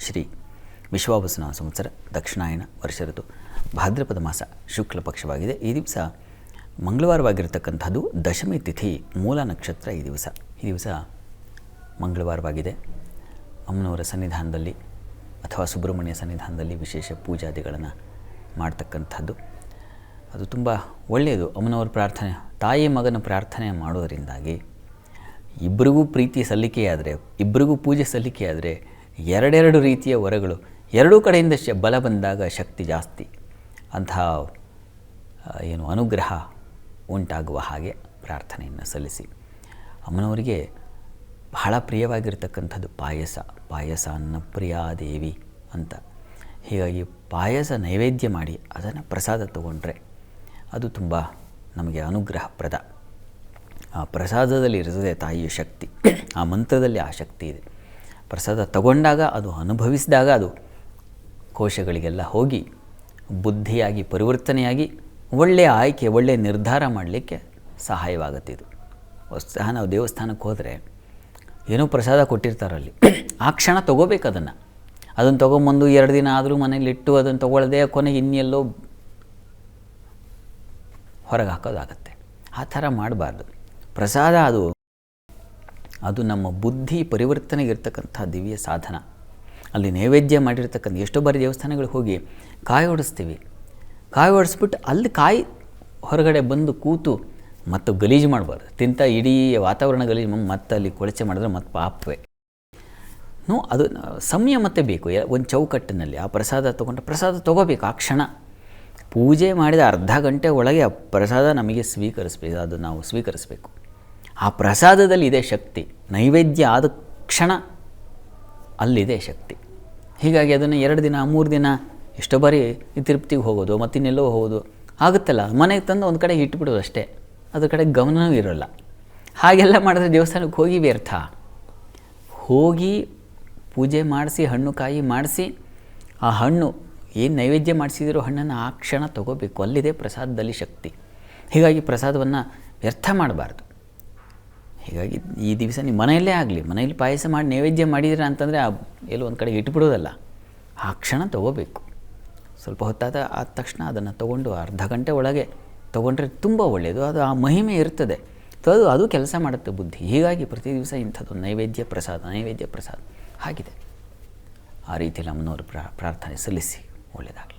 ಶ್ರೀ ವಿಶ್ವಾವಸನ ಸಂವತ್ಸರ ದಕ್ಷಿಣಾಯನ ವರ್ಷ ಭಾದ್ರಪದ ಮಾಸ ಶುಕ್ಲ ಪಕ್ಷವಾಗಿದೆ. ಈ ದಿವಸ ಮಂಗಳವಾರವಾಗಿರತಕ್ಕಂಥದ್ದು ದಶಮಿ ತಿಥಿ ಮೂಲ ನಕ್ಷತ್ರ ಈ ದಿವಸ. ಈ ದಿವಸ ಮಂಗಳವಾರವಾಗಿದೆ. ಅಮ್ಮನವರ ಸನ್ನಿಧಾನದಲ್ಲಿ ಅಥವಾ ಸುಬ್ರಹ್ಮಣ್ಯ ಸನ್ನಿಧಾನದಲ್ಲಿ ವಿಶೇಷ ಪೂಜಾದಿಗಳನ್ನು ಮಾಡ್ತಕ್ಕಂಥದ್ದು. ಅದು ತುಂಬ ಒಳ್ಳೆಯದು. ಅಮ್ಮನವರ ಪ್ರಾರ್ಥನೆ, ತಾಯಿ ಮಗನ ಪ್ರಾರ್ಥನೆ ಮಾಡೋದರಿಂದಾಗಿ ಇಬ್ಬರಿಗೂ ಪ್ರೀತಿ ಸಲ್ಲಿಕೆಯಾದರೆ ಇಬ್ಬರಿಗೂ ಪೂಜೆ ಸಲ್ಲಿಕೆಯಾದರೆ ಎರಡೆರಡು ರೀತಿಯ ವರಗಳು. ಎರಡೂ ಕಡೆಯಿಂದ ಶ ಬಲ ಬಂದಾಗ ಶಕ್ತಿ ಜಾಸ್ತಿ. ಅಂತಹ ಏನು ಅನುಗ್ರಹ ಉಂಟಾಗುವ ಹಾಗೆ ಪ್ರಾರ್ಥನೆಯನ್ನು ಸಲ್ಲಿಸಿ. ಅಮ್ಮನವರಿಗೆ ಬಹಳ ಪ್ರಿಯವಾಗಿರ್ತಕ್ಕಂಥದ್ದು ಪಾಯಸ. ಪಾಯಸ ಅನ್ನ ಅನ್ನಪ್ರಿಯಾದೇವಿ ಅಂತ. ಹೀಗಾಗಿ ಪಾಯಸ ನೈವೇದ್ಯ ಮಾಡಿ ಅದನ್ನು ಪ್ರಸಾದ ತಗೊಂಡ್ರೆ ಅದು ತುಂಬ ನಮಗೆ ಅನುಗ್ರಹಪ್ರದ. ಆ ಪ್ರಸಾದದಲ್ಲಿ ಇರ್ತದೆ ತಾಯಿಯ ಶಕ್ತಿ. ಆ ಮಂತ್ರದಲ್ಲಿ ಆ ಶಕ್ತಿ ಇದೆ. ಪ್ರಸಾದ ತಗೊಂಡಾಗ ಅದು ಅನುಭವಿಸಿದಾಗ ಅದು ಕೋಶಗಳಿಗೆಲ್ಲ ಹೋಗಿ ಬುದ್ಧಿಯಾಗಿ, ಪರಿವರ್ತನೆಯಾಗಿ ಒಳ್ಳೆಯ ಆಯ್ಕೆ, ಒಳ್ಳೆಯ ನಿರ್ಧಾರ ಮಾಡಲಿಕ್ಕೆ ಸಹಾಯವಾಗುತ್ತೆ ಇದು. ವಸ್ತುತಃ ನಾವು ದೇವಸ್ಥಾನಕ್ಕೆ ಹೋದರೆ ಏನೋ ಪ್ರಸಾದ ಕೊಟ್ಟಿರ್ತಾರಲ್ಲಿ ಆ ಕ್ಷಣ ತೊಗೋಬೇಕು ಅದನ್ನು. ಅದನ್ನು ತೊಗೊಂಬಂದು ಎರಡು ದಿನ ಆದರೂ ಮನೇಲಿಟ್ಟು ಅದನ್ನು ತೊಗೊಳ್ಳದೆ ಕೊನೆಗೆ ಇನ್ನೆಲ್ಲೋ ಹೊರಗೆ ಹಾಕೋದಾಗತ್ತೆ. ಆ ಥರ ಮಾಡಬಾರ್ದು. ಪ್ರಸಾದ ಅದು ಅದು ನಮ್ಮ ಬುದ್ಧಿ ಪರಿವರ್ತನೆಗೆ ಇರ್ತಕ್ಕಂಥ ದಿವ್ಯ ಸಾಧನ. ಅಲ್ಲಿ ನೈವೇದ್ಯ ಮಾಡಿರ್ತಕ್ಕಂಥ ಎಷ್ಟೋ ಬಾರಿ ದೇವಸ್ಥಾನಗಳಿಗೆ ಹೋಗಿ ಕಾಯಿ ಹೊಡಿಸ್ತೀವಿ ಕಾಯಿ ಹೊಡೆಸ್ಬಿಟ್ಟು ಅಲ್ಲಿ ಕಾಯಿ ಹೊರಗಡೆ ಬಂದು ಕೂತು ಮತ್ತು ಗಲೀಜು ಮಾಡಬಾರ್ದು. ತಿಂತ ಇಡೀ ವಾತಾವರಣ ಗಲೀಜು ಮತ್ತೆ ಅಲ್ಲಿ ಕೊಳಚೆ ಮಾಡಿದ್ರೆ ಮತ್ತೆ ಪಾಪವೇ. ನೋ, ಅದು ಸಂಯಮತೆ ಬೇಕು. ಒಂದು ಚೌಕಟ್ಟಿನಲ್ಲಿ ಆ ಪ್ರಸಾದ ತೊಗೊಂಡ್ರೆ ಪ್ರಸಾದ ತೊಗೋಬೇಕು ಆ ಕ್ಷಣ. ಪೂಜೆ ಮಾಡಿದ ಅರ್ಧ ಗಂಟೆ ಒಳಗೆ ಆ ಪ್ರಸಾದ ನಮಗೆ ಸ್ವೀಕರಿಸ್ಬೇಕು. ಅದು ನಾವು ಸ್ವೀಕರಿಸಬೇಕು. ಆ ಪ್ರಸಾದದಲ್ಲಿ ಇದೆ ಶಕ್ತಿ, ನೈವೇದ್ಯ ಆದ ಕ್ಷಣ ಅಲ್ಲಿದೆ ಶಕ್ತಿ. ಹೀಗಾಗಿ ಅದನ್ನು ಎರಡು ದಿನ, ಮೂರು ದಿನ ಎಷ್ಟೋ ಬಾರಿ ತಿರುಪ್ತಿಗೆ ಹೋಗೋದು, ಮತ್ತಿನ್ನೆಲ್ಲೋ ಹೋಗೋದು ಆಗುತ್ತಲ್ಲ. ಮನೆಗೆ ತಂದು ಒಂದು ಕಡೆ ಇಟ್ಬಿಡೋದು ಅಷ್ಟೇ. ಅದ್ರ ಕಡೆ ಗಮನವೂ ಇರೋಲ್ಲ. ಹಾಗೆಲ್ಲ ಮಾಡಿದ್ರೆ ದೇವಸ್ಥಾನಕ್ಕೆ ಹೋಗಿ ವ್ಯರ್ಥ. ಹೋಗಿ ಪೂಜೆ ಮಾಡಿಸಿ, ಹಣ್ಣು ಕಾಯಿ ಮಾಡಿಸಿ, ಆ ಹಣ್ಣು ಏನು ನೈವೇದ್ಯ ಮಾಡಿಸಿದಿರೋ ಹಣ್ಣನ್ನು ಆ ಕ್ಷಣ ತಗೋಬೇಕು. ಅಲ್ಲಿದೆ ಪ್ರಸಾದದಲ್ಲಿ ಶಕ್ತಿ. ಹೀಗಾಗಿ ಪ್ರಸಾದವನ್ನು ವ್ಯರ್ಥ ಮಾಡಬಾರ್ದು. ಹೀಗಾಗಿ ಈ ದಿವಸ ನೀವು ಮನೆಯಲ್ಲೇ ಆಗಲಿ, ಮನೆಯಲ್ಲಿ ಪಾಯಸ ಮಾಡಿ, ನೈವೇದ್ಯ ಮಾಡಿದಿರ ಅಂತಂದರೆ ಆ ಎಲ್ಲೋ ಒಂದು ಕಡೆ ಇಟ್ಬಿಡೋದಲ್ಲ. ಆ ಕ್ಷಣ ತಗೋಬೇಕು. ಸ್ವಲ್ಪ ಹೊತ್ತಾದ ಆದ ತಕ್ಷಣ ಅದನ್ನು ತೊಗೊಂಡು ಅರ್ಧ ಗಂಟೆ ಒಳಗೆ ತೊಗೊಂಡ್ರೆ ತುಂಬ ಒಳ್ಳೆಯದು ಅದು ಆ ಮಹಿಮೆ ಇರ್ತದೆ. ಅದು ಅದು ಕೆಲಸ ಮಾಡುತ್ತೆ ಬುದ್ಧಿ. ಹೀಗಾಗಿ ಪ್ರತಿ ದಿವಸ ಇಂಥದ್ದು ನೈವೇದ್ಯ ಪ್ರಸಾದ ನೈವೇದ್ಯ ಪ್ರಸಾದ. ಆಗಿದೆ ಆ ರೀತಿಯಲ್ಲಿ ಅಮ್ಮನವರು ಪ್ರಾ, ಪ್ರಾರ್ಥನೆ ಸಲ್ಲಿಸಿ ಒಳ್ಳೆಯದಾಗಲಿ